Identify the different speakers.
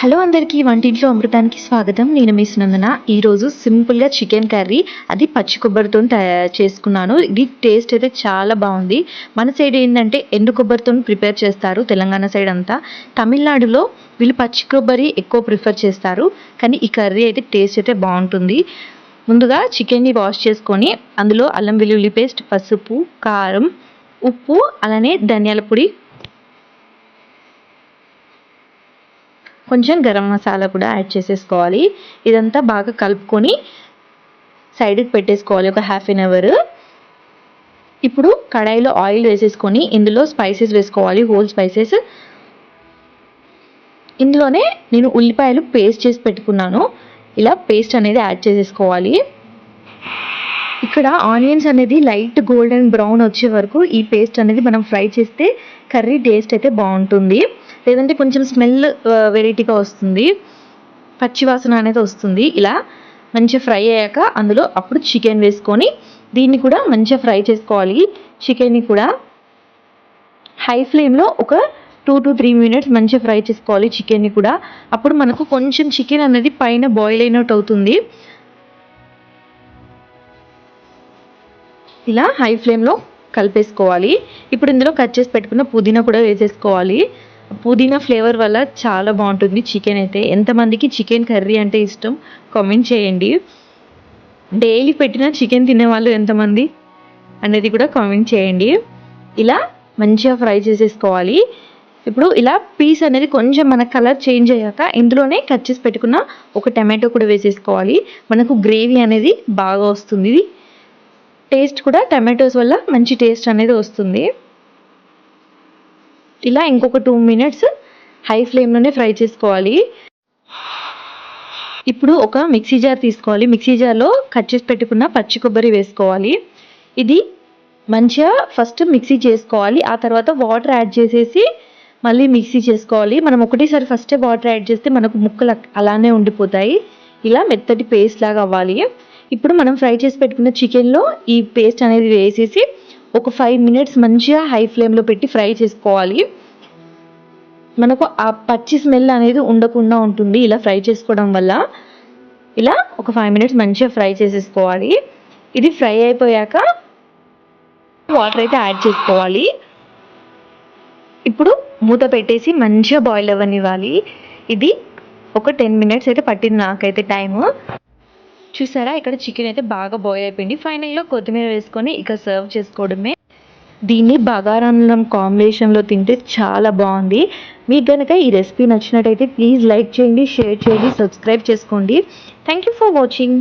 Speaker 1: Hello అందరికీ వంటింట్లో అమృతానికి స్వాగతం. నేను మీ సునందన. ఈరోజు సింపుల్గా చికెన్ కర్రీ అది పచ్చి కొబ్బరితో తయారు చేసుకున్నాను. ఇది టేస్ట్ అయితే చాలా బాగుంది. మన సైడ్ ఏంటంటే ఎండు కొబ్బరితో ప్రిపేర్ చేస్తారు తెలంగాణ సైడ్ అంతా. తమిళనాడులో వీళ్ళు పచ్చి కొబ్బరి ఎక్కువ ప్రిఫర్ చేస్తారు. కానీ ఈ కర్రీ అయితే టేస్ట్ అయితే బాగుంటుంది. ముందుగా చికెన్ని వాష్ చేసుకొని అందులో అల్లం వెల్లుల్లి పేస్ట్ పసుపు కారం ఉప్పు అలానే ధనియాల పొడి కొంచెం గరం మసాలా కూడా యాడ్ చేసేసుకోవాలి. ఇదంతా బాగా కలుపుకొని సైడ్కి పెట్టేసుకోవాలి ఒక హాఫ్ అన్ అవర్. ఇప్పుడు కడాయిలో ఆయిల్ వేసేసుకొని ఇందులో స్పైసెస్ వేసుకోవాలి హోల్ స్పైసెస్. ఇందులోనే నేను ఉల్లిపాయలు పేస్ట్ చేసి పెట్టుకున్నాను. ఇలా పేస్ట్ అనేది యాడ్ చేసేసుకోవాలి. ఇక్కడ ఆనియన్స్ అనేది లైట్ గోల్డెన్ బ్రౌన్ వచ్చే వరకు ఈ పేస్ట్ అనేది మనం ఫ్రై చేస్తే కర్రీ టేస్ట్ అయితే బాగుంటుంది. లేదంటే కొంచెం స్మెల్ వెరైటీగా వస్తుంది. పచ్చివాసన అనేది వస్తుంది. ఇలా మంచిగా ఫ్రై అయ్యాక అందులో అప్పుడు చికెన్ వేసుకొని దీన్ని కూడా మంచిగా ఫ్రై చేసుకోవాలి. చికెన్ని కూడా హై ఫ్లేమ్లో ఒక టూ టు త్రీ మినిట్స్ మంచిగా ఫ్రై చేసుకోవాలి చికెన్ని కూడా. అప్పుడు మనకు కొంచెం చికెన్ అనేది పైన బాయిల్ అయినట్టు అవుతుంది. ఇలా హై ఫ్లేమ్లో కలిపేసుకోవాలి. ఇప్పుడు ఇందులో కట్ చేసి పెట్టుకున్న పుదీనా కూడా వేసేసుకోవాలి. పుదీనా ఫ్లేవర్ వల్ల చాలా బాగుంటుంది చికెన్ అయితే. ఎంతమందికి చికెన్ కర్రీ అంటే ఇష్టం కామెంట్ చేయండి. డైలీ పెట్టిన చికెన్ తినేవాళ్ళు ఎంతమంది అనేది కూడా కామెంట్ చేయండి. ఇలా మంచిగా ఫ్రై చేసేసుకోవాలి. ఇప్పుడు ఇలా పీస్ అనేది కొంచెం మన కలర్ చేంజ్ అయ్యాక ఇందులోనే కట్ చేసి పెట్టుకున్న ఒక టమాటో కూడా వేసేసుకోవాలి. మనకు గ్రేవీ అనేది బాగా వస్తుంది. టేస్ట్ కూడా టమాటోస్ వల్ల మంచి టేస్ట్ అనేది వస్తుంది. ఇలా ఇంకొక టూ మినిట్స్ హై ఫ్లేమ్లోనే ఫ్రై చేసుకోవాలి. ఇప్పుడు ఒక మిక్సీ జార్ తీసుకోవాలి. మిక్సీ జార్లో కట్ చేసి పెట్టుకున్న పచ్చి కొబ్బరి వేసుకోవాలి. ఇది మంచిగా ఫస్ట్ మిక్సీ చేసుకోవాలి. ఆ తర్వాత వాటర్ యాడ్ చేసేసి మళ్ళీ మిక్సీ చేసుకోవాలి. మనం ఒకటేసారి ఫస్టే వాటర్ యాడ్ చేస్తే మనకు ముక్కలు అలానే ఉండిపోతాయి. ఇలా మెత్తటి పేస్ట్ లాగా అవ్వాలి. ఇప్పుడు మనం ఫ్రై చేసి పెట్టుకున్న చికెన్లో ఈ పేస్ట్ అనేది వేసేసి ఒక ఫైవ్ మినిట్స్ మంచిగా హై ఫ్లేమ్లో పెట్టి ఫ్రై చేసుకోవాలి. మనకు ఆ పచ్చి స్మెల్ అనేది ఉండకుండా ఉంటుంది ఇలా ఫ్రై చేసుకోవడం వల్ల. ఇలా ఒక ఫైవ్ మినిట్స్ మంచిగా ఫ్రై చేసేసుకోవాలి. ఇది ఫ్రై అయిపోయాక వాటర్ అయితే యాడ్ చేసుకోవాలి. ఇప్పుడు మూత పెట్టేసి మంచిగా బాయిల్ అవ్వనివ్వాలి. ఇది ఒక టెన్ మినిట్స్ అయితే పట్టింది నాకైతే టైము చూసారా? ఇక్కడ చికెన్ అయితే బాగా బాయిల్ అయిపోయింది. ఫైనల్గా కొత్తిమీర వేసుకొని ఇక సర్వ్ చేసుకోవడమే. దీన్ని బగారాన్నం కాంబినేషన్లో తింటే చాలా బాగుంది. మీకు కనుక ఈ రెసిపీ నచ్చినట్టయితే ప్లీజ్ లైక్ చేయండి షేర్ చేయండి సబ్స్క్రైబ్ చేసుకోండి. Thank you for watching